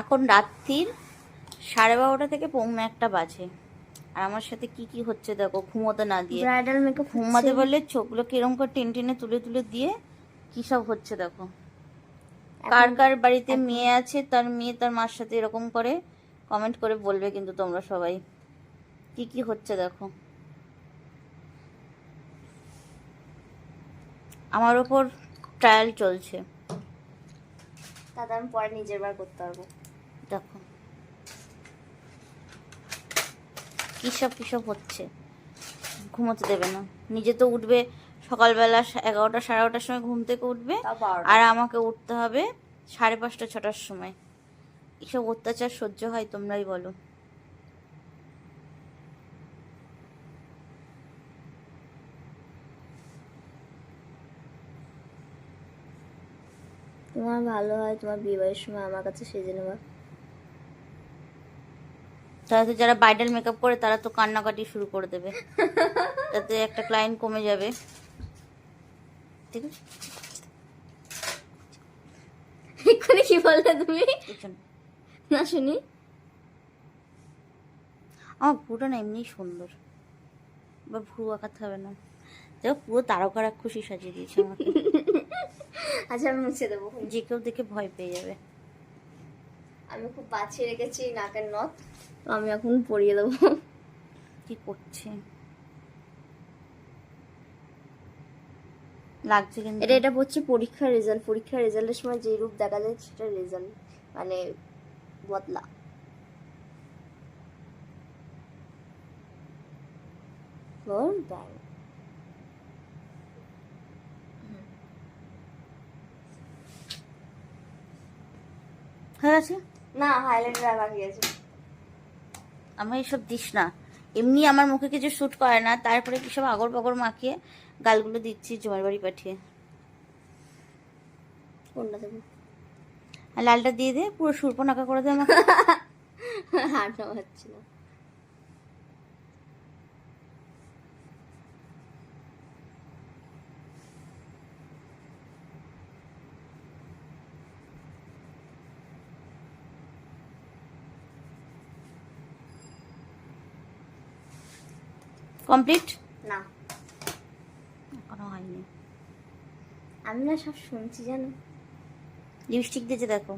এখন রাত্রির সাড়ে বারোটা থেকে পৌনে একটা বাজে। আর আমার সাথে কি কি হচ্ছে দেখো ঘুমোতে না দিয়ে। ব্রাইডাল মেকআপ ঘুমাতে বললে চোখগুলো কিরম করে টেনে টেনে তুলে তুলে দিয়ে কি সব হচ্ছে দেখো। কার কার বাড়িতে মেয়ে আছে তার মেয়ে তার মার সাথে এরকম করে কমেন্ট করে বলবে কিন্তু তোমরা সবাই। কি কি হচ্ছে দেখো। আমার ওপর ট্রায়াল চলছে। তাতে আমি পরে নিজের বার করতে পারব। দেখো। কী সব কী সব হচ্ছে? ঘুমোতে দেবে না। নিজে তো উঠবে সকালবেলা এগারোটা সাড়ে এগারোটার সময় ঘুম থেকে উঠবে। আর আমাকে উঠতে হবে সাড়ে পাঁচটা ছটার সময়। এসব অত্যাচার সহ্য হয় তোমরাই বলো। তোমার ভালো হয় তোমার বিয়ে বাড়ির সময় আমার কাছে সেজে নেবা। তারা তো যারা ব্রাইডাল মেকআপ করে তারা তো কান্নাকাটি শুরু করে দেবে। তাতে একটা ক্লায়েন্ট কমে যাবে। ঠিক আছে? এক্ষুনি কি বললে তুমি? না শুনি। আমার পুরোটা না এমনিই সুন্দর। বা ভুরু আঁকাতে হবে না। দেখো পুরো তারকা রাক্ষসী সাজিয়ে দিয়েছে আমাকে। আচ্ছা আমি মুছে দেবো। যে কেউ দেখে ভয় পেয়ে যাবে। আমি খুব বাছিয়ে রেখেছি নাকের নথ তো আমি এখন পরিয়ে দেবো। কি করছে? লাগছে কিন্তু। এটা এটা হচ্ছে পরীক্ষার রেজাল্ট পরীক্ষার রেজাল্টের সময় যে রূপ দেখা যায় সেটা রেজাল্ট মানে বদলা। হয়ে গেছে? না হাইলাইটার আর বাকি আছে। আমার এসব দিস না। এমনি আমার মুখে কিছু শ্যুট করে না তারপরে কি সব আগর বাগর মাখিয়ে গালগুলো দিচ্ছি জমার বাড়ি পাঠিয়ে। কোনটা দেবো? লালটা দিয়ে দে পুরো সুর্পনাকা করে দে আমাকে। হাঁটা হচ্ছে না। কমপ্লিট? না। এখনও হয়নি। আমি না সব শুনছি জানো। লিপস্টিক দিয়েছে দেখো।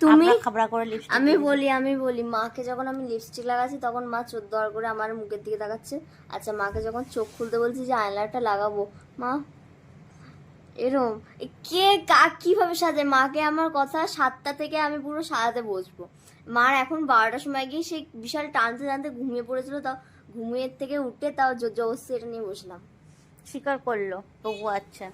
তুমি? খাবড়া করে লিপস্টিক আমি বলি আমি বলি মাকে যখন আমি লিপস্টিক লাগাচ্ছি তখন মা চোদ্দ বার করে আমার মুখের দিকে তাকাচ্ছে। আচ্ছা মাকে যখন চোখ খুলতে বলছি যে আইলাইনারটা লাগাবো মা এরম কে কা কীভাবে সাজে? মাকে আমার কথা সাতটা থেকে আমি পুরো সাজাতে বসবো। মার এখন বারোটার সময় গিয়ে সেই বিশাল টানতে টানতে ঘুমিয়ে পড়েছিল তাও ঘুমিয়ে থেকে উঠে তাও জোর জবস্তি এটা নিয়ে বসলাম। স্বীকার করল। তবু আচ্ছা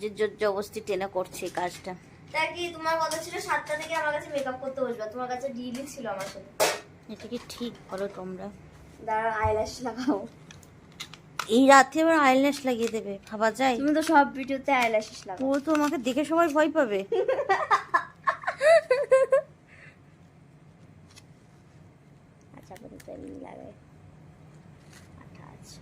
যে জোর জবস্তি টেনে করছে এই কাজটা। তা কি তোমার কথা ছিল সাতটা থেকে আমার কাছে মেকআপ করতে বসবে? তোমার কাছে ডিলই ছিল আমার সাথে। এটা কি ঠিক বলো তোমরা? দাঁড়া আইল্যাশ লাগাও। এই রাতে আবার আইল্যাশ লাগিয়ে দেবে ভাবা যায়? তুমি তো সব ভিডিওতে আইল্যাশেস লাগাও। ও তো আমাকে দেখে সবাই ভয় পাবে। আচ্ছা লাগাই আচ্ছা আচ্ছা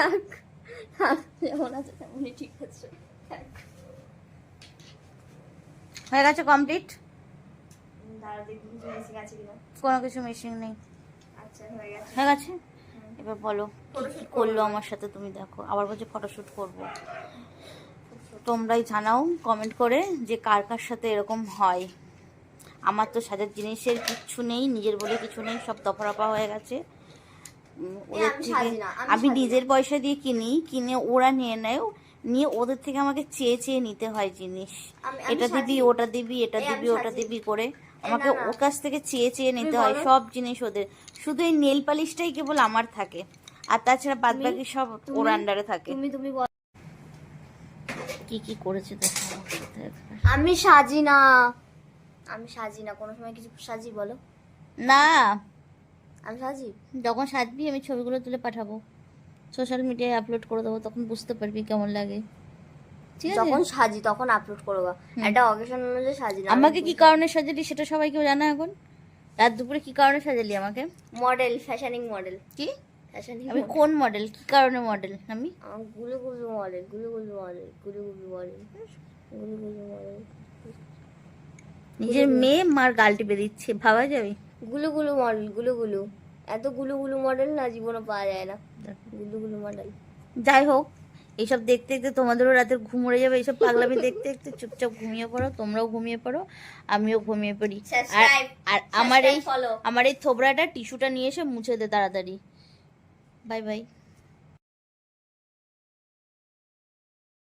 থাক। থাক যেমন আছে তেমনই ঠিক আছে। থাক। হয়ে গেছে কমপ্লিট কিনা। কিছু মিসিং নেই। আচ্ছা হয়ে গেছে। এবার বলো করল আমার সাথে তুমি দেখো। আবার বলছে ফটোশ্যুট করব। তোমরাই জানাও কমেন্ট করে যে কার কার সাথে এরকম হয়। আমার তো সাজার জিনিসের কিচ্ছু নেই নিজের বলে কিছু নেই সব দফারফা হয়ে গেছে। ওদের আমি থেকে। নিজের পয়সা দিয়ে কিনি কিনে ওরা নিয়ে নেয় নিয়ে ওদের থেকে আমাকে চেয়ে চেয়ে নিতে হয় জিনিস। এটা দিবি ওটা দিবি এটা দিবি ওটা দিবি করে আমাকে। ওর কাছ থেকে চেয়ে চেয়ে নিতে হয় সব জিনিস ওদের। শুধু এই নেল পালিশটাই কেবল আমার থাকে। আর তাছাড়া বাদ বাকি সব ওর আন্ডারে থাকে। তুমি তুমি কি কি করেছে। আমি সাজি না। আমি সাজি না কোনো সময় কিছু সাজি বলো। না। আমি সাজি যখন সাজবি আমি ছবিগুলো তুলে পাঠাবো। সোশ্যাল মিডিয়ায় আপলোড করে দেবো তখন বুঝতে পারবি কেমন লাগে। ঠিক আছে? যখন সাজি তখন আপলোড করব একটা অকেশন অনুযায়ী সাজি আমাকে কি কারণে সাজালি সেটা সবাই কেউ জানা এখন? রাত দুপুরে কি কারণে সাজালি আমাকে? মডেল ফ্যাশনিং মডেল কি? ফ্যাশনিং আমি কোন মডেল কি কারণে মডেল আমি? গুলো গুলো মডেলগুলো গুলো মডেলগুলো গুলো মডেলগুলো গুলো মডেল নিজের মেয়ে মার গাল টিপে দিচ্ছে ভাবা যাবে? গুলো গুলো মডেলগুলো গুলো। এতগুলো গুলো মডেল না জীবনে পাওয়া যায় না। গুলো গুলো মডেল যাই হোক এইসব দেখতে দেখতে তোমাদেরও রাতে ঘুম উড়ে যাবে। এইসব পাগলামি দেখতে দেখতে চুপচাপ ঘুমিয়ে পড়ো তোমরাও ঘুমিয়ে পড়ো আমিও ঘুমিয়ে পড়ি। আর আর আমার এই আমার এই থোবরাটা টিস্যুটা নিয়ে এসে মুছে দে তাড়াতাড়ি। Bye bye.